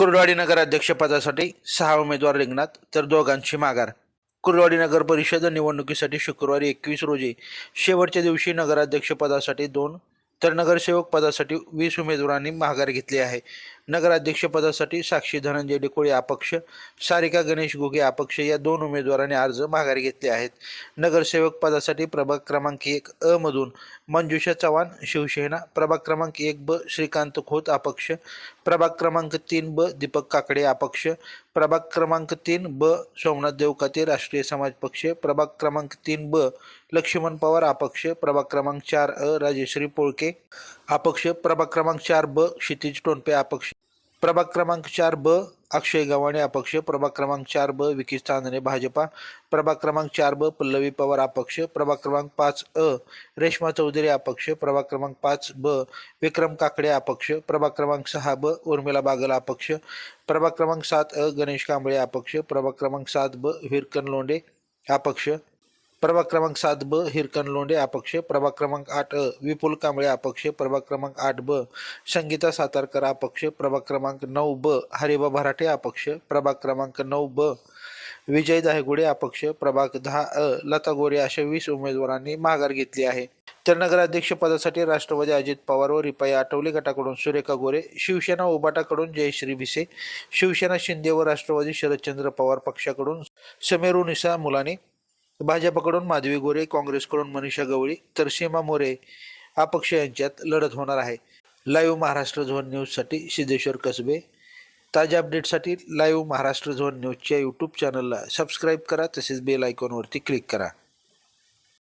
कुर्डवाडी नगराध्यक्षपदासाठी सहा उमेदवार रिंगणात तर दोघांची माघार. कुर्डवाडी नगर परिषद निवडणुकीसाठी शुक्रवारी एकवीस रोजी शेवटच्या दिवशी नगराध्यक्षपदासाठी दोन तर नगरसेवक पदासाठी वीस उमेदवारांनी माघार घेतली आहे. नगराध्यक्षपदासाठी साक्षी धनंजय डिकोळे अपक्ष सारिका गणेश घुगे अपक्ष या दोन उमेदवारांनी अर्ज माघारी घेतले आहेत. नगरसेवक पदासाठी प्रभाग क्रमांक एक अ मधून मंजुषा चव्हाण शिवसेना प्रभाग क्रमांक एक ब श्रीकांत खोत अपक्ष प्रभाग क्रमांक तीन ब दीपक काकडे अपक्ष प्रभाग क्रमांक तीन ब सोमनाथ देवकाते राष्ट्रीय समाज पक्ष प्रभाग क्रमांक तीन ब लक्ष्मण पवार अपक्ष प्रभाग क्रमांक चार अ राजेश्री पोळके अपक्ष प्रभाग क्रमांक चार ब क्षितिज टोनपे अपक्ष. प्रभाग क्रमांक चार ब अक्षय गव्हाणे अपक्ष प्रभाग क्रमांक चार ब विकी चांदणे भाजपा प्रभाग क्रमांक चार ब पल्लवी पवार अपक्ष प्रभाग क्रमांक पाच अ रेश्मा चौधरी अपक्ष प्रभाग क्रमांक पाच ब विक्रम काकडे अपक्ष प्रभाग क्रमांक सहा ब उर्मिला बागल अपक्ष प्रभाग क्रमांक सात अ गणेश कांबळे अपक्ष प्रभाग क्रमांक सात ब हिरकन लोंडे अपक्ष प्रभाग क्रमांक सात ब हिरकन लोंढे अपक्ष. प्रभाग क्रमांक आठ अ विपुल कांबळे अपक्ष. प्रभाग क्रमांक आठ ब संगीता सातारकर अपक्ष. प्रभाग क्रमांक नऊ ब हरिबा भराटे अपक्ष. प्रभाग क्रमांक नऊ ब विजय दाहेगुडे अपक्ष. प्रभाग दहा अ लता गोरे अशा वीस उमेदवारांनी माघार घेतली आहे. तर नगराध्यक्ष पदासाठी राष्ट्रवादी अजित पवार व रिपाई आठवले गटाकडून सुरेखा गोरे शिवसेना उबाटाकडून जयश्री भिसे शिवसेना शिंदे व राष्ट्रवादी शरदचंद्र पवार पक्षाकडून समेरुनिसा मुलाने भाजपकडून माधवी गोरे काँग्रेसकडून मनीषा गवळी तर सीमा मोरे अपक्ष यांच्यात लढत होणार आहे. लाईव्ह महाराष्ट्र झोन न्यूजसाठी सिद्धेश्वर कसबे. ताज्या अपडेटसाठी लाईव्ह महाराष्ट्र झोन न्यूजच्या यूट्यूब चॅनलला सबस्क्राईब करा तसेच बेल आयकॉनवरती क्लिक करा.